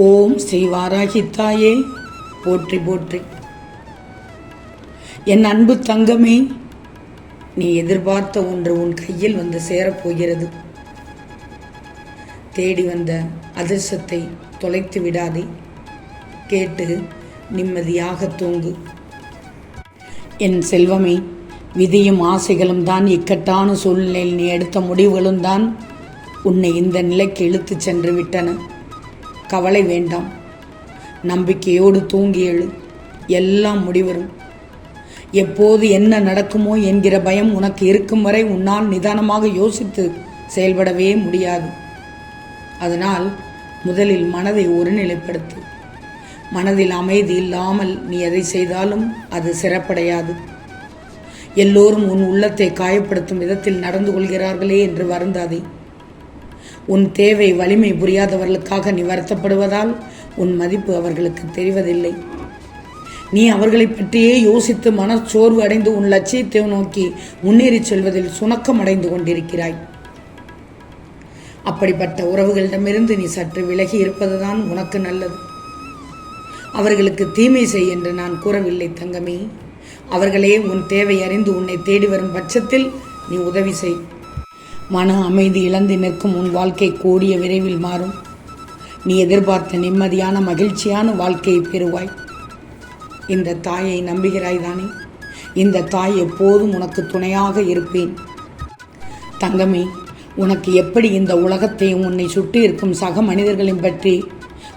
ஓம் ஸ்ரீ வாராகித்தாயே. போற்றி போற்றி. என் அன்பு தங்கமே நீ எதிர்பார்த்த ஒன்று உன் கையில் வந்து சேரப்போகிறது. தேடி வந்த அதிர்ஷ்டத்தை தொலைத்து விடாதே. கேட்டு நிம்மதியாக தூங்கு. என் செல்வமே விதியும் ஆசைகளும் தான் இக்கட்டான சூழ்நிலையில் நீ எடுத்த முடிவுகளும் தான் உன்னை இந்த நிலைக்கு இழுத்துச் சென்று விட்டன. கவலை வேண்டாம். நம்பிக்கையோடு தூங்கி எழு. எல்லாம் முடிவரும். எப்போது என்ன நடக்குமோ என்கிற பயம் உனக்கு இருக்கும் வரை உன்னால் நிதானமாக யோசித்து செயல்படவே முடியாது. அதனால் முதலில் மனதை ஒருநிலைப்படுத்து. மனதில் அமைதி இல்லாமல் நீ எதை செய்தாலும் அது சிறப்படையாது. எல்லோரும் உன் உள்ளத்தை காயப்படுத்தும் விதத்தில் நடந்து கொள்கிறார்களே என்று வருந்தாதே. உன் தேவை வலிமை புரியாதவர்களுக்காக நீ வருத்தப்படுவதால் உன் மதிப்பு அவர்களுக்கு தெரிவதில்லை. நீ அவர்களை பற்றியே யோசித்து மனச்சோர்வு அடைந்து உன் லட்சியத்தை நோக்கி முன்னேறிச் செல்வதில் சுணக்கம் அடைந்து கொண்டிருக்கிறாய். அப்படிப்பட்ட உறவுகளிடமிருந்து நீ சற்று விலகி இருப்பதுதான் உனக்கு நல்லது. அவர்களுக்கு தீமை செய் என்று நான் கூறவில்லை தங்கமே. அவர்களே உன் தேவை அறிந்து உன்னை தேடி வரும் பட்சத்தில் நீ உதவி செய். மன அமைதி இழந்து நிற்கும் உன் வாழ்க்கை கூடிய விரைவில் மாறும். நீ எதிர்பார்த்த நிம்மதியான மகிழ்ச்சியான வாழ்க்கையை பெறுவாய். இந்த தாயை நம்புகிறாய் தானே இந்த தாய் எப்போதும் உனக்கு துணையாக இருப்பேன். தங்கமே உனக்கு எப்படி இந்த உலகத்தையும் உன்னை சுற்றி இருக்கும் சக மனிதர்களையும் பற்றி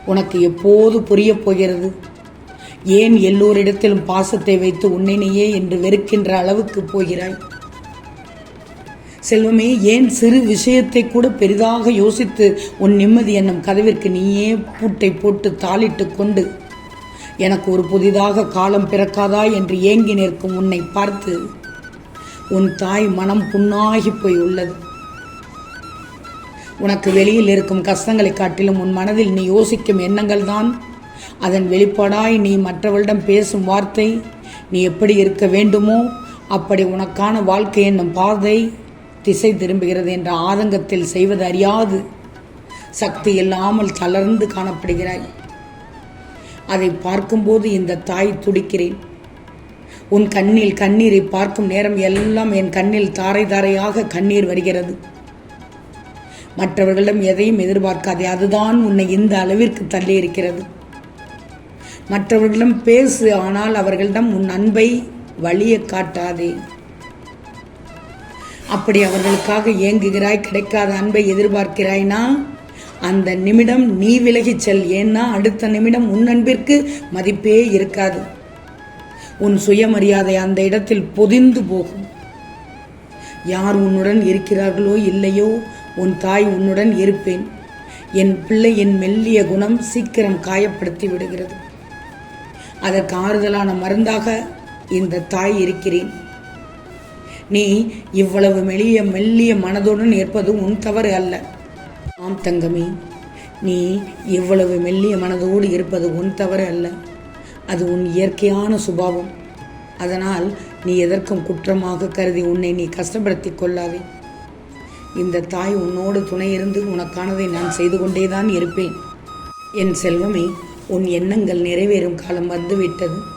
உனக்கு எப்போது புரியப் போகிறது? ஏன் எல்லோரிடத்திலும் பாசத்தை வைத்து உன்னை நீயே என்று வெறுக்கின்ற அளவுக்கு போகிறாய்? செல்வமே ஏன் சிறு விஷயத்தை கூட பெரிதாக யோசித்து உன் நிம்மதி என்னும் கதவிற்கு நீயே பூட்டை போட்டு தாளிட்டு கொண்டு எனக்கு ஒரு புதிதாக காலம் பிறக்காதா என்று ஏங்கி நிற்கும் உன்னை பார்த்து உன் தாய் மனம் புண்ணாகி போய் உள்ளது. உனக்கு வெளியில் இருக்கும் கஷ்டங்களை காட்டிலும் உன் மனதில் நீ யோசிக்கும் எண்ணங்கள் தான் அதன் வெளிப்பாடாய் நீ மற்றவளிடம் பேசும் வார்த்தை நீ எப்படி இருக்க வேண்டுமோ அப்படி உனக்கான வாழ்க்கை என்னும் பாதை திசை திரும்புகிறது என்ற ஆதங்கத்தில் செய்வது அறியாது. சக்தி இல்லாமல் தளர்ந்து காணப்படுகிறாய். அதை பார்க்கும்போது இந்த தாய் துடிக்கிறேன். உன் கண்ணில் கண்ணீரை பார்க்கும் நேரம் எல்லாம் என் கண்ணில் தாரை தாரையாக கண்ணீர் வருகிறது. மற்றவர்களிடம் எதையும் எதிர்பார்க்காதே அதுதான் உன்னை இந்த அளவிற்கு தள்ளி இருக்கிறது மற்றவர்களிடம் பேசு ஆனால் அவர்களிடம் உன் அன்பை வழிய காட்டாதே. அப்படி அவர்களுக்காக ஏங்குகிறாய் கிடைக்காத அன்பை எதிர்பார்க்கிறாய்னா? அந்த நிமிடம் நீ விலகிச் செல். ஏன்னா அடுத்த நிமிடம் உன் அன்பிற்கு மதிப்பே இருக்காது. உன் சுயமரியாதை அந்த இடத்தில் பொதிந்து போகும். யார் உன்னுடன் இருக்கிறார்களோ இல்லையோ உன் தாய் உன்னுடன் இருப்பேன். என் பிள்ளையின் மெல்லிய குணம் சீக்கிரம் காயப்படுத்தி விடுகிறது. அதற்கு ஆறுதலான மருந்தாக இந்த தாய் இருக்கிறேன். நீ இவ்வளவு மெல்லிய மெல்லிய மனதுடன் இருப்பது உன் தவறு அல்ல. ஆம் தங்கமே நீ இவ்வளவு மெல்லிய மனதோடு இருப்பது உன் தவறு அல்ல. அது உன் இயற்கையான சுபாவம். அதனால் நீ எதற்கும் குற்றமாக கருதி உன்னை நீ கஷ்டப்படுத்தி கொள்ளாதே. இந்த தாய் உன்னோடு துணை இருந்து உனக்கானதை நான் செய்து கொண்டேதான் இருப்பேன். என் செல்வமே உன் எண்ணங்கள் நிறைவேறும் காலம் வந்துவிட்டது.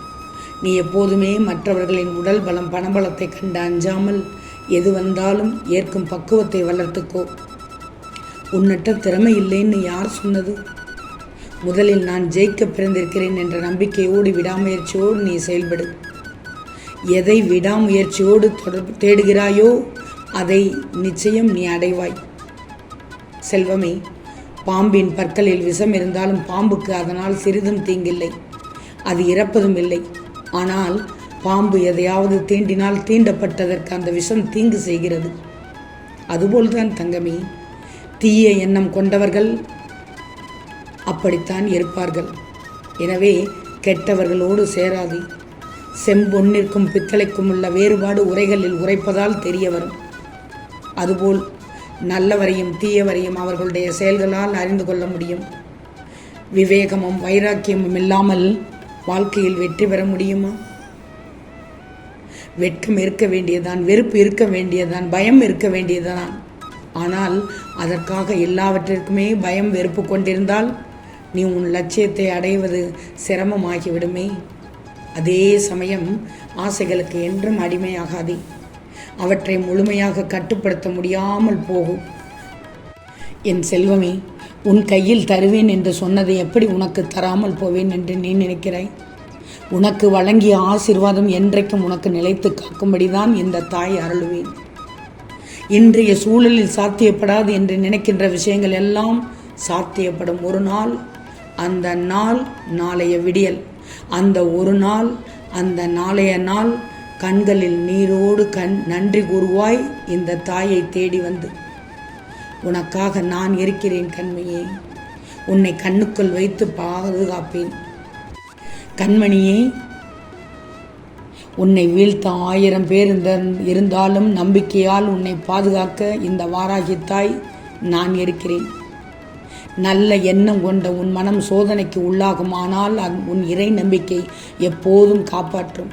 நீ எப்போதுமே மற்றவர்களின் உடல் பலம் பணபலத்தை கண்டு அஞ்சாமல் எது வந்தாலும் ஏற்கும் பக்குவத்தை வளர்த்துக்கோ. உன்னற்ற திறமை இல்லைன்னு யார் சொன்னது? முதலில் நான் ஜெயிக்க பிறந்திருக்கிறேன் என்ற நம்பிக்கையோடு விடாமுயற்சியோடு நீ செயல்படு. எதை விடாமுயற்சியோடு தொடர்பு தேடுகிறாயோ அதை நிச்சயம் நீ அடைவாய். செல்வமே பாம்பின் பற்களில் விஷம் இருந்தாலும் பாம்புக்கு அதனால் சிறிதும் தீங்கில்லை. அது இறப்பதும் இல்லை. ஆனால் பாம்பு எதையாவது தீண்டினால் தீண்டப்பட்டதற்கு அந்த விஷம் தீங்கு செய்கிறது. அதுபோல்தான் தங்கமே தீய எண்ணம் கொண்டவர்கள் அப்படித்தான் இருப்பார்கள். எனவே கெட்டவர்களோடு சேராதே. செம்பொன்னிற்கும் பித்தளைக்கும் உள்ள வேறுபாடு உரைகளில் உரைப்பதால் தெரிய வரும். அதுபோல் நல்லவரையும் தீயவரையும் அவர்களுடைய செயல்களால் அறிந்து கொள்ள முடியும். விவேகமும் வைராக்கியமும் இல்லாமல் வாழ்க்கையில் வெற்றி பெற முடியுமா? வெட்கம் இருக்க வேண்டியதான் வெறுப்பு இருக்க வேண்டியதான் பயம் இருக்க வேண்டியதுதான். ஆனால் அதற்காக எல்லாவற்றிற்குமே பயம் வெறுப்பு கொண்டிருந்தால் நீ உன் லட்சியத்தை அடைவது சிரமமாகிவிடுமே. அதே சமயம் ஆசைகளுக்கு என்றும் அடிமையாகாதே. அவற்றை முழுமையாக கட்டுப்படுத்த முடியாமல் போகும். என் செல்வமே உன் கையில் தருவேன் என்று சொன்னதை எப்படி உனக்கு தராமல் போவேன் என்று நீ நினைக்கிறாய்? உனக்கு வழங்கிய ஆசிர்வாதம் என்றைக்கும் உனக்கு நிலைத்து காக்கும்படிதான் இந்த தாய் அருளுவேன். இன்றைய சூழலில் சாத்தியப்படாது என்று நினைக்கின்ற விஷயங்கள் எல்லாம் சாத்தியப்படும். ஒரு நாள் அந்த நாள் நாளைய விடியல். அந்த ஒரு நாள் அந்த நாளைய நாள் கண்களில் நீரோடு கண் நன்றி கூறுவாய் இந்த தாயை தேடி வந்து. உனக்காக நான் இருக்கிறேன் கண்மையே உன்னை கண்ணுக்குள் வைத்து பாதுகாப்பேன். கண்மணியே உன்னை வீழ்த்த ஆயிரம் பேர் இருந்த இருந்தாலும் நம்பிக்கையால் உன்னை பாதுகாக்க இந்த வாராகித்தாய் நான் இருக்கிறேன். நல்ல எண்ணம் கொண்ட உன் மனம் சோதனைக்கு உள்ளாகுமானால் அந் உன் இறை நம்பிக்கை எப்போதும் காப்பாற்றும்.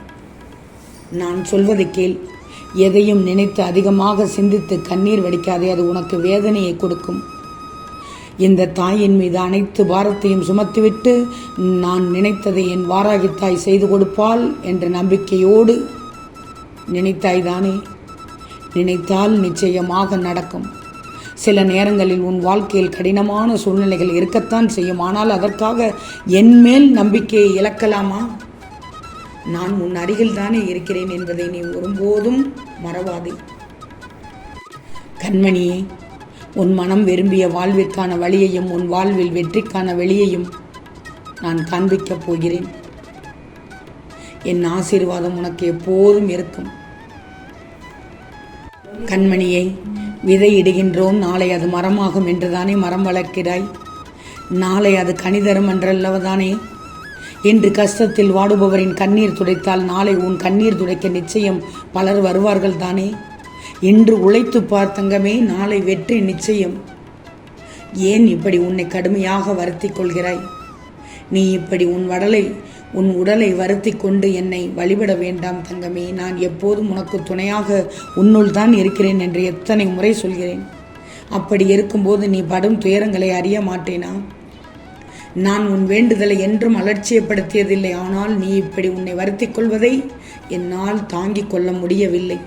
நான் சொல்வதை கேள். எதையும் நினைத்து அதிகமாக சிந்தித்து கண்ணீர் வடிக்காதே அது உனக்கு வேதனையை கொடுக்கும். இந்த தாயின் மீது அனைத்து பாரத்தையும் சுமத்திவிட்டு நான் நினைத்ததை என் வாராகி தாய் செய்து கொடுப்பாள் என்ற நம்பிக்கையோடு நினைத்தாய்தானே? நினைத்தால் நிச்சயமாக நடக்கும். சில நேரங்களில் உன் வாழ்க்கையில் கடினமான சூழ்நிலைகள் இருக்கத்தான் செய்யும். ஆனால் அதற்காக என் மேல் நம்பிக்கையை இழக்கலாமா? நான் உன் அருகில் தானே இருக்கிறேன் என்பதை நீ ஒருபோதும் மறவாதே. கண்மணியே உன் மனம் விரும்பிய வாழ்விற்கான வழியையும் உன் வாழ்வில் வெற்றிக்கான வெளியையும் நான் காண்பிக்கப் போகிறேன். என் ஆசீர்வாதம் உனக்கு எப்போதும் இருக்கும். கண்மணியை விதை இடுகின்றோம் நாளை அது மரமாகும் என்றுதானே மரம் வளர்க்கிறாய்? நாளை அது கனிதரும் என்றல்லவதானே? இன்று கஷ்டத்தில் வாடுபவரின் கண்ணீர் துடைத்தால் நாளை உன் கண்ணீர் துடைக்க நிச்சயம் பலர் வருவார்கள் தானே? இன்று உழைத்து பார்த்தங்கமே நாளை வெற்றி நிச்சயம். ஏன் இப்படி உன்னை கடுமையாக வருத்தி கொள்கிறாய்? நீ இப்படி உன் வடலை உன் உடலை வருத்தி கொண்டு என்னை வழிபட வேண்டாம் தங்கமே. நான் எப்போதும் உனக்கு துணையாக உன்னுள் தான் இருக்கிறேன் என்று எத்தனை முறை சொல்கிறேன். அப்படி இருக்கும்போது நீ படும் துயரங்களை அறிய மாட்டேனா? நான் உன் வேண்டுதலை என்றும் அலட்சியப்படுத்தியதில்லை. ஆனால் நீ இப்படி உன்னை வருத்திக் கொள்வதை என்னால் தாங்கிக் கொள்ள முடியவில்லை.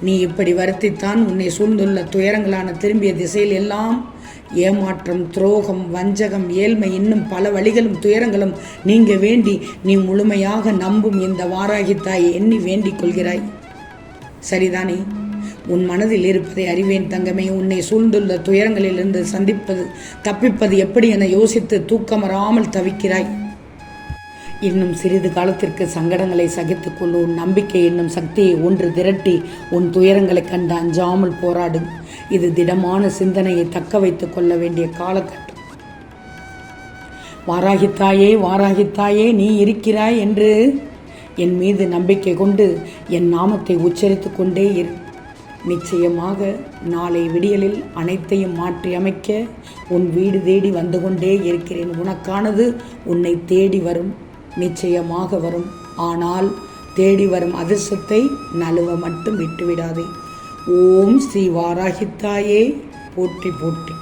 நீ இப்படி வருத்தித்தான் உன்னை சூழ்ந்துள்ள துயரங்களான திரும்பிய திசையில் எல்லாம் ஏமாற்றம் துரோகம் வஞ்சகம் ஏழ்மை இன்னும் பல வழிகளும் துயரங்களும் நீங்க வேண்டி நீ முழுமையாக நம்பும் இந்த வாராகி தாயை எண்ணி வேண்டிக் கொள்கிறாய். சரிதானே? உன் மனதில் இருப்பதை அறிவேன் தங்கமே. உன்னை சூழ்ந்துள்ள துயரங்களிலிருந்து சந்திப்பது தப்பிப்பது எப்படி என யோசித்து தூக்கமராமல் தவிக்கிறாய். இன்னும் சிறிது காலத்திற்கு சங்கடங்களை சகித்து கொண்டு உன் நம்பிக்கை என்னும் சக்தியை ஒன்று திரட்டி உன் துயரங்களை கண்டு அஞ்சாமல் போராடு. இது திடமான சிந்தனையை தக்க வைத்துக் கொள்ள வேண்டிய காலகட்டம். வாராகித்தாயே வாராகித்தாயே நீ இருக்கிறாய் என்று என் மீது நம்பிக்கை கொண்டு என் நாமத்தை உச்சரித்து கொண்டே இரு. நிச்சயமாக நாளை விடியலில் அனைத்தையும் மாற்றி அமைக்க உன் வீடு தேடி வந்து கொண்டே இருக்கிறேன். உனக்கானது உன்னை தேடி வரும் நிச்சயமாக வரும். ஆனால் தேடி வரும் அதிர்ஷ்டத்தை நழுவ மட்டும் விட்டுவிடாதே. ஓம் ஸ்ரீ வாராகித்தாயே. போற்றி போற்றி.